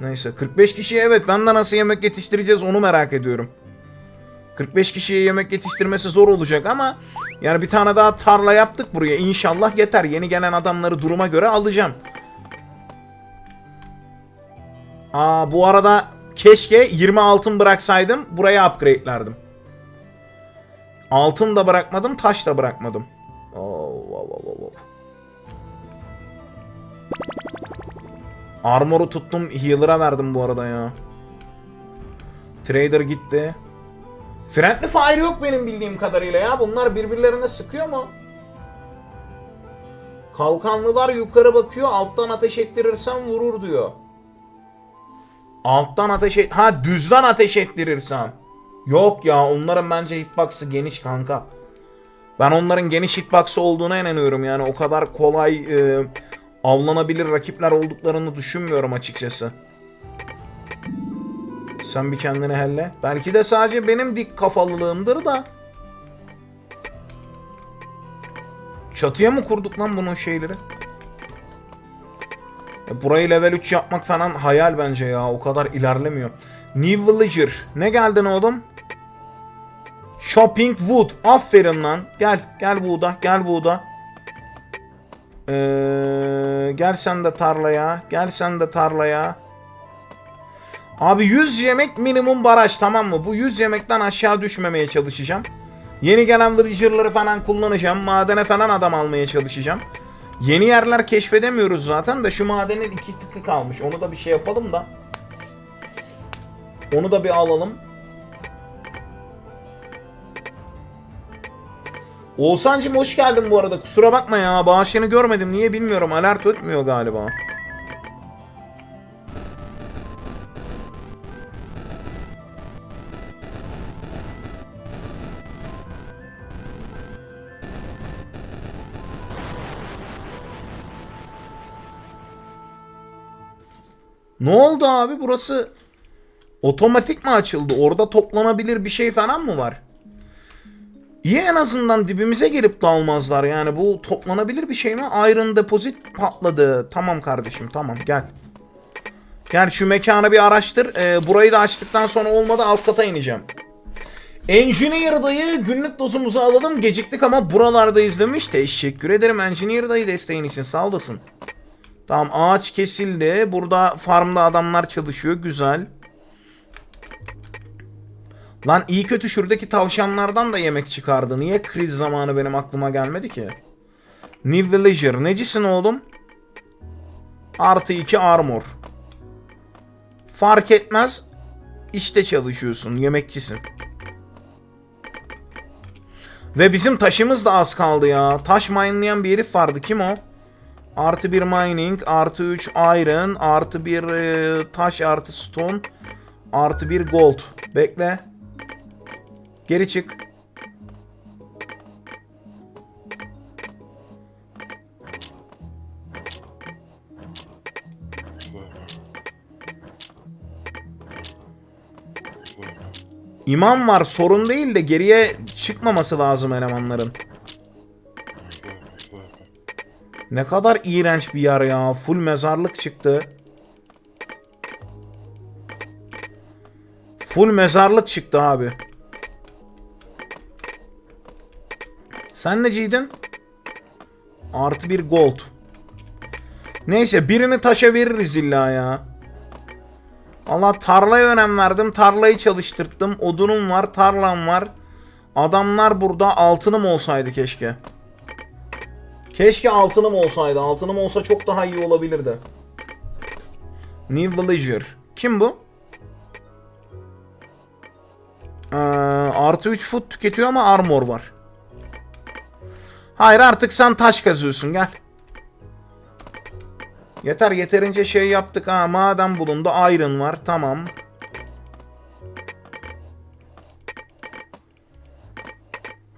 neyse. 45 kişiye evet ben de nasıl yemek yetiştireceğiz onu merak ediyorum. 45 kişiye yemek yetiştirmesi zor olacak ama yani bir tane daha tarla yaptık buraya. İnşallah yeter. Yeni gelen adamları duruma göre alacağım. Aa bu arada keşke 20 altın bıraksaydım buraya upgrade'lerdim. Altın da bırakmadım, taş da bırakmadım. Wow, wow, wow, wow. Armor'u tuttum, healer'a verdim bu arada ya. Trader gitti. Friendly fire yok benim bildiğim kadarıyla ya. Bunlar birbirlerine sıkıyor mu? Kalkanlılar yukarı bakıyor, alttan ateş ettirirsen vurur diyor. Alttan ateş et... Ha düzden ateş ettirirsem. Yok ya onların bence hitbox'ı geniş kanka. Ben onların geniş hitbox'ı olduğuna inanıyorum yani o kadar kolay e, avlanabilir rakipler olduklarını düşünmüyorum açıkçası. Sen bir kendine helle. Belki de sadece benim dik kafalılığımdır da. Çatıya mı kurduk lan bunun şeyleri? Ya Burayı level 3 yapmak falan hayal bence ya. O kadar ilerlemiyor. New Villager. Ne geldin oğlum? Shopping Wood. Aferin lan. Gel. Gel Wood'a. Gel Wood'a. Ee, gel sen de tarlaya. Gel sen de tarlaya. Abi 100 yemek minimum baraj tamam mı? Bu 100 yemekten aşağı düşmemeye çalışacağım. Yeni gelen villager'ları falan kullanacağım. Madene falan adam almaya çalışacağım. Yeni yerler keşfedemiyoruz zaten de şu madenin iki tıkı kalmış. Onu da bir şey yapalım da. Onu da bir alalım. Oğuzhan'cım hoş geldin bu arada. Kusura bakma ya. Bağışını görmedim. Niye bilmiyorum. Alert ötmüyor galiba. Ne oldu abi? Burası otomatik mi açıldı? Orada toplanabilir bir şey falan mı var? İyi en azından dibimize gelip dalmazlar. Yani bu toplanabilir bir şey mi? Iron deposit patladı. Tamam kardeşim tamam gel. Gel şu mekanı bir araştır. Ee, burayı da açtıktan sonra olmadı alt kata ineceğim. Engineer dayı günlük dozumuzu alalım. Geciktik ama buralarda izlemiş. Teşekkür ederim Engineer dayı desteğin için sağ olasın. Tamam ağaç kesildi. Burada farmda adamlar çalışıyor. Güzel. Lan iyi kötü şuradaki tavşanlardan da yemek çıkardı. Niye kriz zamanı benim aklıma gelmedi ki? New Villager. Necisin oğlum? Artı 2 armor. Fark etmez. İşte çalışıyorsun. Yemekçisin. Ve bizim taşımız da az kaldı ya. Taş minelayan bir herif vardı. Kim o? Artı bir mining, artı 3 iron, artı bir e, taş, artı stone, artı bir gold. Bekle. Geri çık. İmam var sorun değil de geriye çıkmaması lazım elemanların. Ne kadar iğrenç bir yer ya. Full mezarlık çıktı. Full mezarlık çıktı abi. Sen neciydin? Artı bir gold. Neyse birini taşa veririz illa ya. Allah tarlaya önem verdim. Tarlayı çalıştırttım. Odunum var, tarlam var. Adamlar burada altınım olsaydı keşke. Keşke altınım olsaydı. Altınım olsa çok daha iyi olabilirdi. New Villager. Kim bu? Ee, artı 3 foot tüketiyor ama armor var. Hayır artık sen taş kazıyorsun gel. Yeter yeterince şey yaptık ha. Maden bulundu. Iron var. Tamam.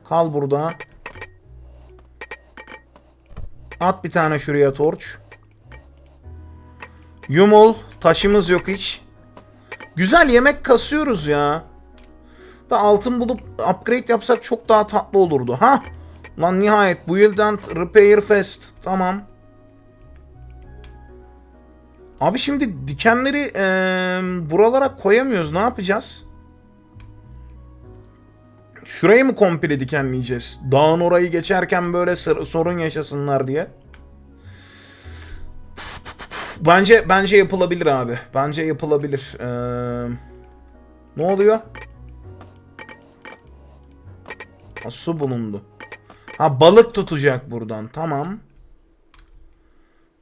Kal burada. At bir tane şuraya torç. Yumul. Taşımız yok hiç. Güzel yemek kasıyoruz ya. Da altın bulup upgrade yapsak çok daha tatlı olurdu. Ha? Lan nihayet Build and Repair Fest. Tamam. Abi şimdi dikenleri eee, buralara koyamıyoruz. Ne yapacağız? Şurayı mı komple dikenleyeceğiz? Dağın orayı geçerken böyle sorun yaşasınlar diye. Bence bence yapılabilir abi. Bence yapılabilir. Eee, ne oluyor? Su bulundu. Ha balık tutacak buradan. Tamam.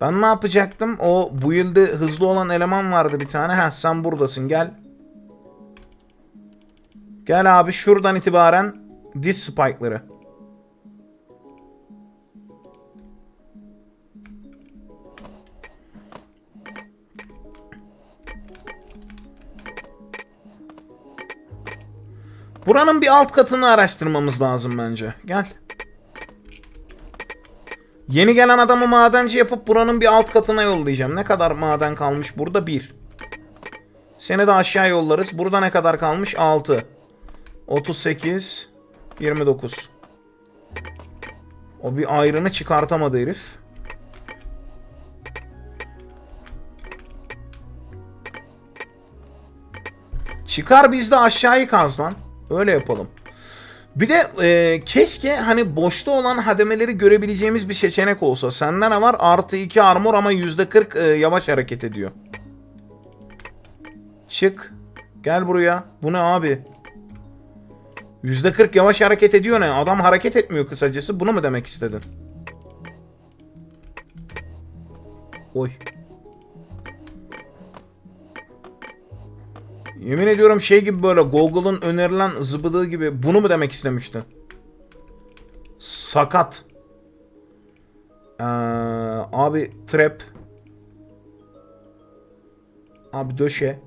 Ben ne yapacaktım? O bu yılda hızlı olan eleman vardı bir tane. Heh sen buradasın gel. Gel abi şuradan itibaren diz spike'ları. Buranın bir alt katını araştırmamız lazım bence. Gel. Yeni gelen adamı madenci yapıp buranın bir alt katına yollayacağım. Ne kadar maden kalmış burada? 1. Seni de aşağı yollarız. Burada ne kadar kalmış? 6. 38. 29. O bir ayrını çıkartamadı herif. Çıkar biz de aşağıyı kaz lan. Öyle yapalım. Bir de e, keşke hani boşta olan hademeleri görebileceğimiz bir seçenek olsa. Sende ne var? Artı 2 armor ama %40 e, yavaş hareket ediyor. Çık. Gel buraya. Bu ne abi? %40 yavaş hareket ediyor ne? Adam hareket etmiyor kısacası. Bunu mu demek istedin? Oy. Yemin ediyorum şey gibi böyle Google'ın önerilen zıbıdığı gibi bunu mu demek istemiştin? Sakat. Ee, abi trap. Abi döşe.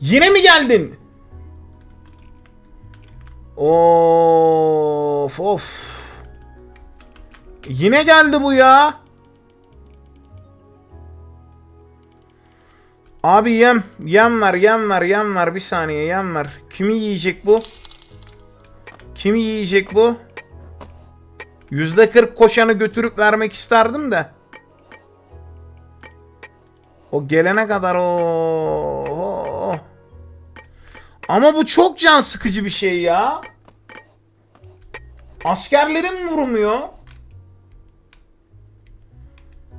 Yine mi geldin? Of of. Yine geldi bu ya. Abi yem. Yem ver yem ver yem ver. Bir saniye yem ver. Kimi yiyecek bu? Kimi yiyecek bu? %40 koşanı götürüp vermek isterdim de. O gelene kadar o. Ama bu çok can sıkıcı bir şey ya. Askerlerim vurmuyor.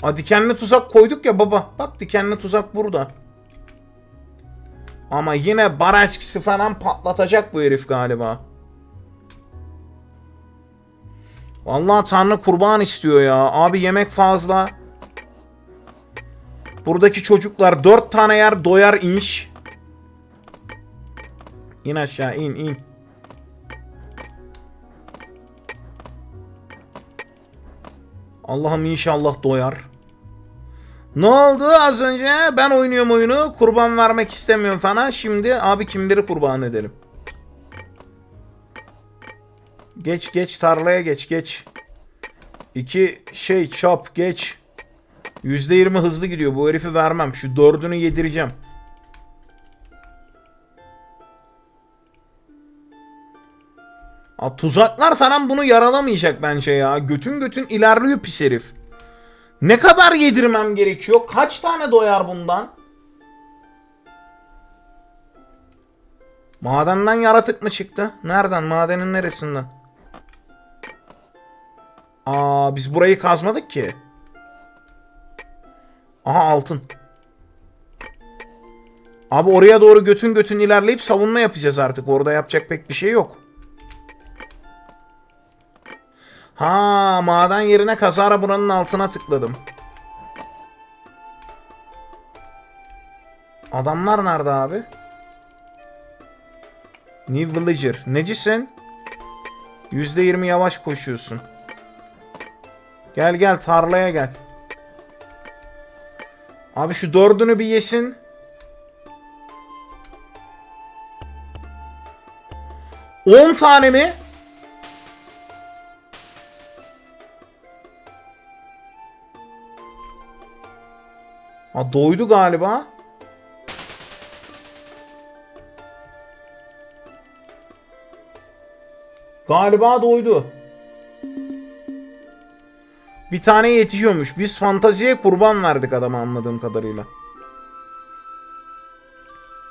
Aa, dikenli tuzak koyduk ya baba. Bak dikenli tuzak burada. Ama yine baraçkisi falan patlatacak bu herif galiba. Vallahi Tanrı kurban istiyor ya. Abi yemek fazla. Buradaki çocuklar dört tane yer doyar inş. İn aşağı in in. Allah'ım inşallah doyar. Ne oldu az önce? Ben oynuyorum oyunu. Kurban vermek istemiyorum falan. Şimdi abi kimleri kurban edelim? Geç geç tarlaya geç geç. İki şey çap geç. %20 hızlı gidiyor. Bu herifi vermem. Şu dördünü yedireceğim. Aa, tuzaklar falan bunu yaralamayacak bence ya. Götün götün ilerliyor pis herif. Ne kadar yedirmem gerekiyor? Kaç tane doyar bundan? Madenden yaratık mı çıktı? Nereden? Madenin neresinden? Aa biz burayı kazmadık ki. Aha altın. Abi oraya doğru götün götün ilerleyip savunma yapacağız artık. Orada yapacak pek bir şey yok. Ha maden yerine kazara buranın altına tıkladım. Adamlar nerede abi? New Villager. Necisin? %20 yavaş koşuyorsun. Gel gel tarlaya gel. Abi şu dördünü bir yesin. On tane mi? Ha doydu galiba. Galiba doydu. Bir tane yetişiyormuş. Biz fantaziye kurban verdik adama anladığım kadarıyla.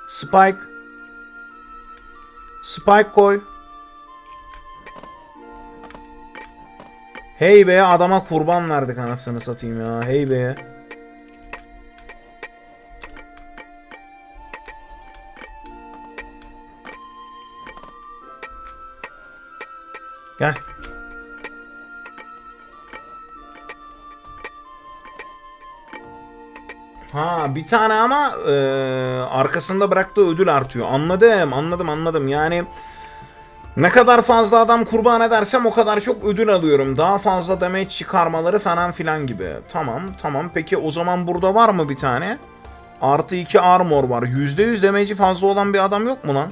Spike. Spike koy. Hey be adama kurban verdik anasını satayım ya. Hey be. Gel. Ha bir tane ama e, arkasında bıraktığı ödül artıyor. Anladım anladım anladım. Yani ne kadar fazla adam kurban edersem o kadar çok ödül alıyorum. Daha fazla damage çıkarmaları falan filan gibi. Tamam tamam. Peki o zaman burada var mı bir tane? Artı 2 armor var. %100 damage'i fazla olan bir adam yok mu lan?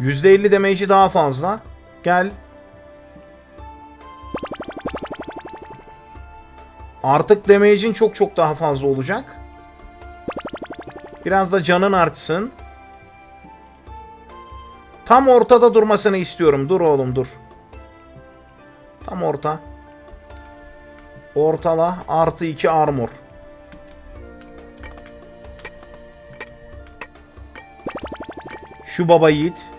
%50 damage'i daha fazla. Gel. Artık damage'in çok çok daha fazla olacak. Biraz da canın artsın. Tam ortada durmasını istiyorum. Dur oğlum dur. Tam orta. Ortala artı 2 armor. Şu baba yiğit.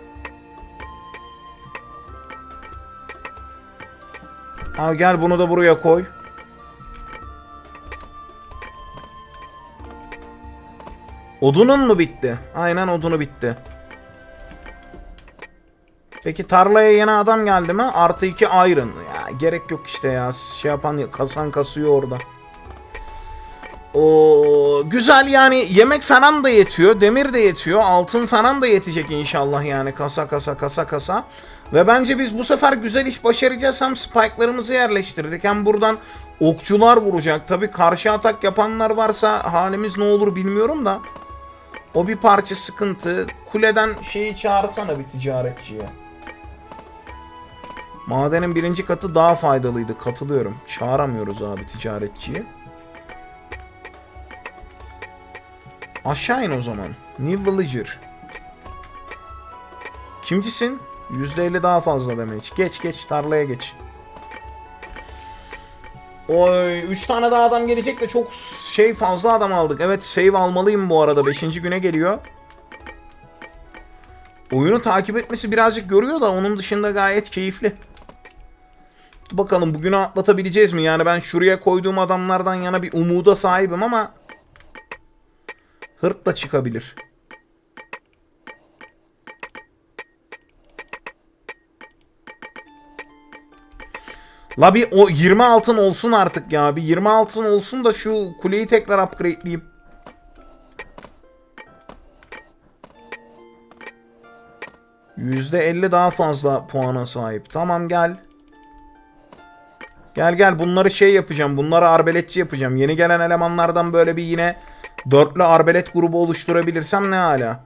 Al gel bunu da buraya koy. Odunun mu bitti? Aynen odunu bitti. Peki tarlaya yeni adam geldi mi? Artı 2 iron. Ya gerek yok işte ya. Şey yapan kasan kasıyor orada. O güzel yani yemek falan da yetiyor, demir de yetiyor, altın falan da yetecek inşallah yani kasa kasa kasa kasa. Ve bence biz bu sefer güzel iş başaracağız. Hem spike'larımızı yerleştirdik hem buradan okçular vuracak. Tabi karşı atak yapanlar varsa halimiz ne olur bilmiyorum da. O bir parça sıkıntı. Kuleden şeyi çağırsana bir ticaretçiye. Madenin birinci katı daha faydalıydı. Katılıyorum. Çağıramıyoruz abi ticaretçiyi. Aşağı in o zaman. New Villager. Kimcisin? %50 daha fazla demek. Geç geç tarlaya geç. Oy 3 tane daha adam gelecek de çok şey fazla adam aldık. Evet save almalıyım bu arada. 5. güne geliyor. Oyunu takip etmesi birazcık görüyor da onun dışında gayet keyifli. Bakalım bugünü atlatabileceğiz mi? Yani ben şuraya koyduğum adamlardan yana bir umuda sahibim ama hırt da çıkabilir. La bir o 20 altın olsun artık ya. Bir 20 altın olsun da şu kuleyi tekrar upgradeleyeyim. %50 daha fazla puana sahip. Tamam gel. Gel gel bunları şey yapacağım. Bunları arbeletçi yapacağım. Yeni gelen elemanlardan böyle bir yine dörtlü arbelet grubu oluşturabilirsem ne hala.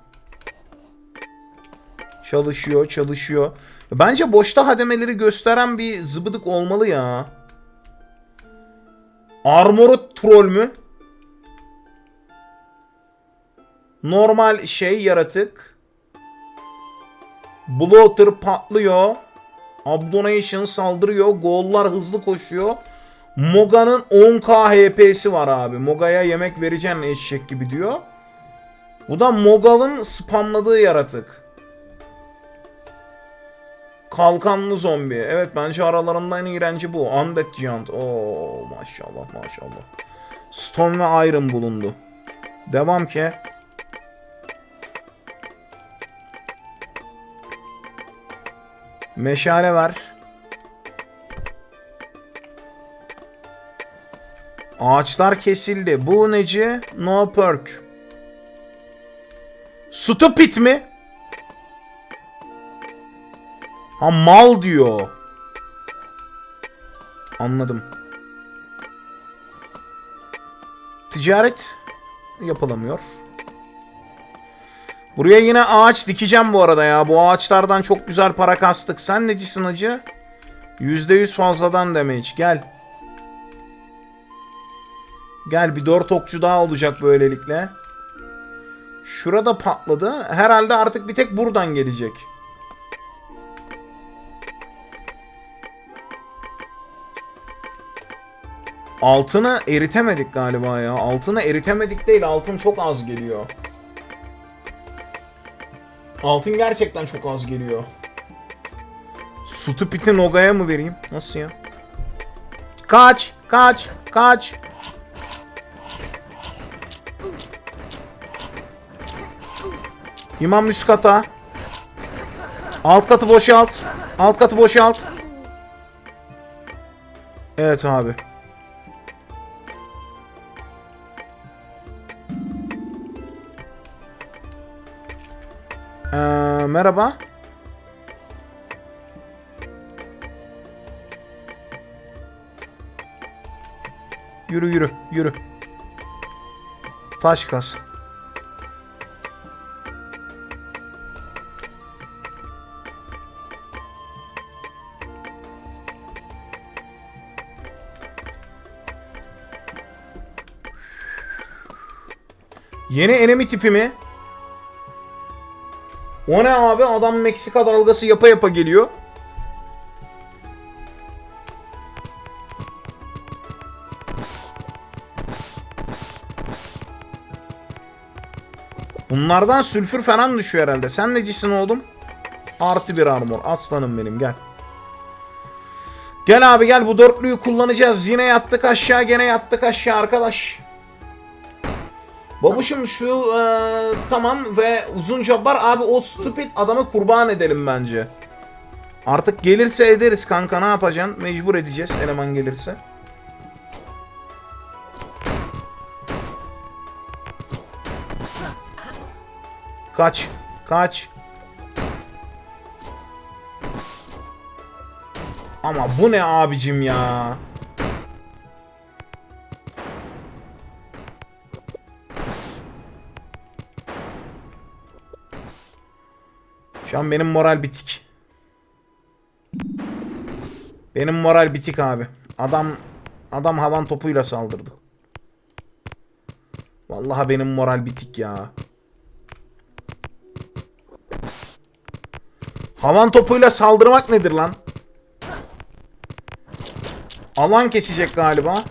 Çalışıyor çalışıyor. Bence boşta hademeleri gösteren bir zıbıdık olmalı ya. Armored troll mü? Normal şey yaratık. Bloater patlıyor. Abdonation saldırıyor. Goal'lar hızlı koşuyor. Moga'nın 10k HP'si var abi. Moga'ya yemek vereceksin eşek gibi diyor. Bu da Mogav'ın spamladığı yaratık. Kalkanlı zombi. Evet bence aralarında en iğrenci bu. Undead Giant. Oo maşallah maşallah. Stone ve Iron bulundu. Devam ki. Meşale ver. Ağaçlar kesildi. Bu neci? No perk. Stupid mi? Ha mal diyor. Anladım. Ticaret yapılamıyor. Buraya yine ağaç dikeceğim bu arada ya. Bu ağaçlardan çok güzel para kastık. Sen necisin acı? %100 fazladan damage. Gel. Gel bir dört okçu daha olacak böylelikle. Şurada patladı. Herhalde artık bir tek buradan gelecek. Altını eritemedik galiba ya. Altını eritemedik değil. Altın çok az geliyor. Altın gerçekten çok az geliyor. Stupid'i Noga'ya mı vereyim? Nasıl ya? Kaç! Kaç! Kaç! İmam üst kata. Alt katı boşalt. Alt katı boşalt. Evet abi. Merhaba. Yürü yürü yürü. Taş kas. Yeni enemy tipi mi? O ne abi? Adam Meksika dalgası yapa yapa geliyor. Bunlardan sülfür falan düşüyor herhalde. Sen necisin oğlum? Artı bir armor. Aslanım benim gel. Gel abi gel bu dörtlüyü kullanacağız. Yine yattık aşağı gene yattık aşağı arkadaş. Babuşum şu e, tamam ve uzun job var. Abi o stupid adamı kurban edelim bence. Artık gelirse ederiz kanka ne yapacaksın? Mecbur edeceğiz eleman gelirse. Kaç. Kaç. Ama bu ne abicim ya? Şu an benim moral bitik. Benim moral bitik abi. Adam adam havan topuyla saldırdı. Vallahi benim moral bitik ya. Havan topuyla saldırmak nedir lan? Alan kesecek galiba.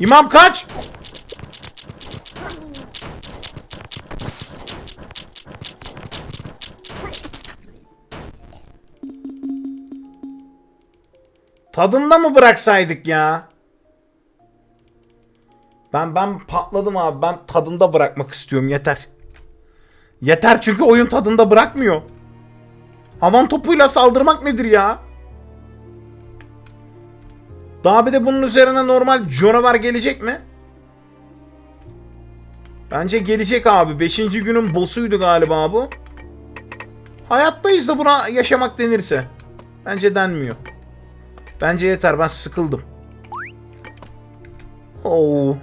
İmam kaç! Tadında mı bıraksaydık ya? Ben ben patladım abi. Ben tadında bırakmak istiyorum yeter. Yeter çünkü oyun tadında bırakmıyor. Havan topuyla saldırmak nedir ya? Daha bir de bunun üzerine normal canavar gelecek mi? Bence gelecek abi. Beşinci günün boss'uydu galiba bu. Hayattayız da buna yaşamak denirse. Bence denmiyor. Bence yeter ben sıkıldım. Oo.